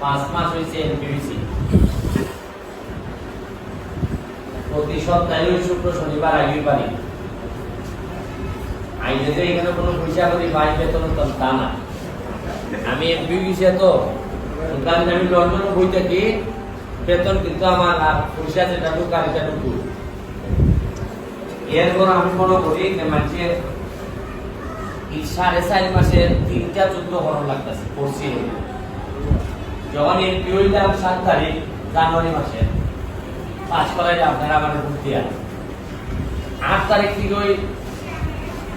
পাঁচ মাস হয়েছে এনপিবিসি প্রতি সপ্তাহে শুক্র, শনিবার আগেই পারি। তো এখানে কোনো পয়সা করি পাই বেতন তো না। আমি এমবিবিসি তো কারণ আমি লন্ডনে বই থাকি, বেতন কিন্তু আমার আর পয়সা যেটা ঢুক আর এটা ঢুকু এরপর আমি মনে করি যে মানুষের সাড়ে চার মাসে তিনটা যুদ্ধ করার লাগতেছে পড়ছি যখন এমপি দাম সাত তারিখ, জানুয়ারি মাসে, পাঁচ করাই আপনারা আমার ভর্তি আছে। আট তারিখ থেকে ওই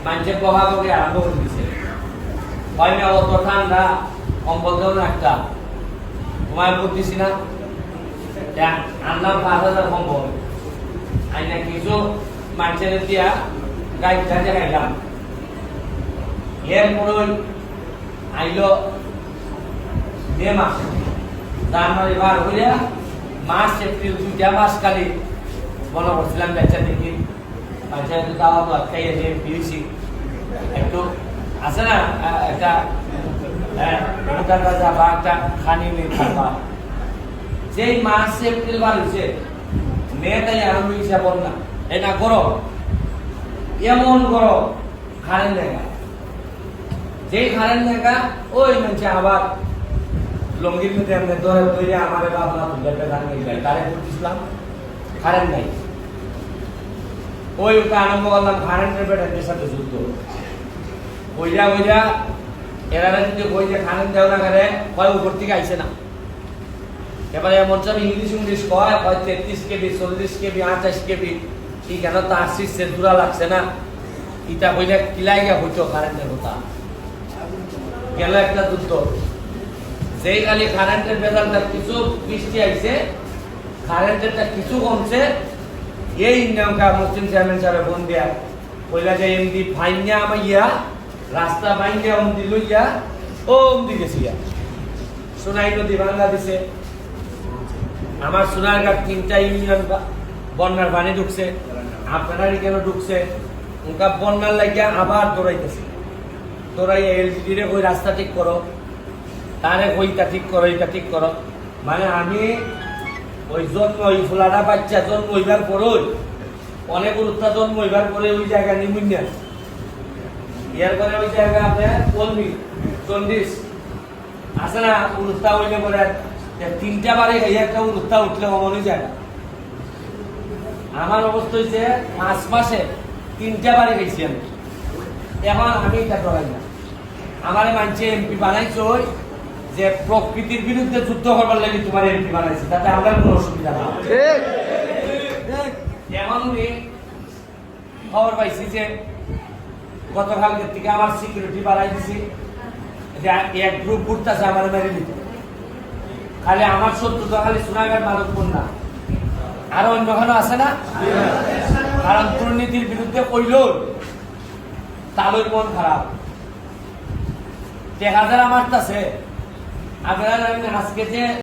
মানুষের বহাবহি আরম্ভ করে দিচ্ছে হয় না, অত ঠান্ডা, কম্বল দেও না একটা, ঘুমায় পড়তেছি না। আনলাম পাঁচ হাজার কম্বল। আইনা কিছু মানুষের দিয়া গাই গাছে খাইলাম এরপরে আইলো মে মাস। জানুয়ারি বার হইয়া মার্চ এপ্রিল দুইটা মাস খালি মনে করছিলাম দিয়েছি একটু আছে না একটা হ্যাঁ, রাজা বা একটা খানি যেই মার্চ এপ্রিল বার হয়েছে মেয়েটাই আরম্ভ হয়েছে বন্যা এটা গরম এমন গরম খারেন দেখা যেই খারেন দেখা ওই মানুষে আবার লঙ্গির মধ্যে এমনি ধরে ধরে আমার বাবা তুলে গান গেলে যায়। তারে করতেছিলাম কারেন্ট নাই। ওই ওটা আরম্ভ করলাম কারেন্টের বেটার সাথে যুদ্ধ। ওইটা ওইটা এরা যদি ওই যে কারেন্ট দেও না করে, কয় উপর থেকে আইসে না। এবারে এমন সব ইংলিশ ইংলিশ কয় কয় তেত্রিশ কেবি, চল্লিশ কেবি, আঠাশ কেবি কি কেন তো আসছিস সেন্তুরা লাগছে না। ইটা কইলে কিলাই গিয়া হইতো কারেন্টের কথা গেল একটা যুদ্ধ। যেই খালি কারেন্টের বেজালটা কিছু বৃষ্টি আইছে কারেন্টেরটা কিছু কমছে, এই ইন্ডিয়ানকা মুসলিম চেয়ারম্যান সাহেব ফোন দিয়া কইলা যে, এমডি ফাইনিয়া আমার ইয়া রাস্তা ফাইনিয়া অমদি লইয়া, ও অমদি গেছি ইয়া সোনাই নদী বাংলা দিছে। আমার সোনারঘাট তিনটা ইউনিয়ন বন্যার পানি ঢুকছে। আপনারাই কেন ঢুকছে? উনকা বন্যার লাগিয়া আবার দৌড়াইতেছে। দৌড়াই এলজিডি রে ওই রাস্তা ঠিক করো? তারে ওইটা ঠিক করো এইটা ঠিক করো। মানে আমি ওই জন্ম ওই ফুলাটা বাচ্চা জন্ম হইবার পরই, অনেক উত্তা জন্ম হইবার পরে ওই জায়গা নিমুন্যা ইয়ার পরে ওই জায়গা আপনার কলমি চন্ডিস আছে না, উত্তা হইলে পরে তিনটা বারে একটা উত্তা উঠলে হয়ে যায় আমার অবস্থা হয়েছে পাঁচ মাসে তিনটা বারে গেছি আমি। এখন আমি এটা করাই না। আমার মানছে এমপি বানাইছো যে প্রকৃতির বিরুদ্ধে যুদ্ধ করবার লাগে তোমার এমপি বানাইছে তাতে আমার কোনো অসুবিধা না উনি খবর পাইছি যে থেকে আমার সিকিউরিটি বাড়াই দিছি যে এক গ্রুপ ঘুরতেছে আমার মেরে দিতে। খালি আমার শত্রু তো খালি মাদকপুর না আরও অন্য কোনো আছে না? কারণ দুর্নীতির বিরুদ্ধে কইল তাদের মন খারাপ। টেকা যারা মারতাছে আপনারা জানেন আজকে যে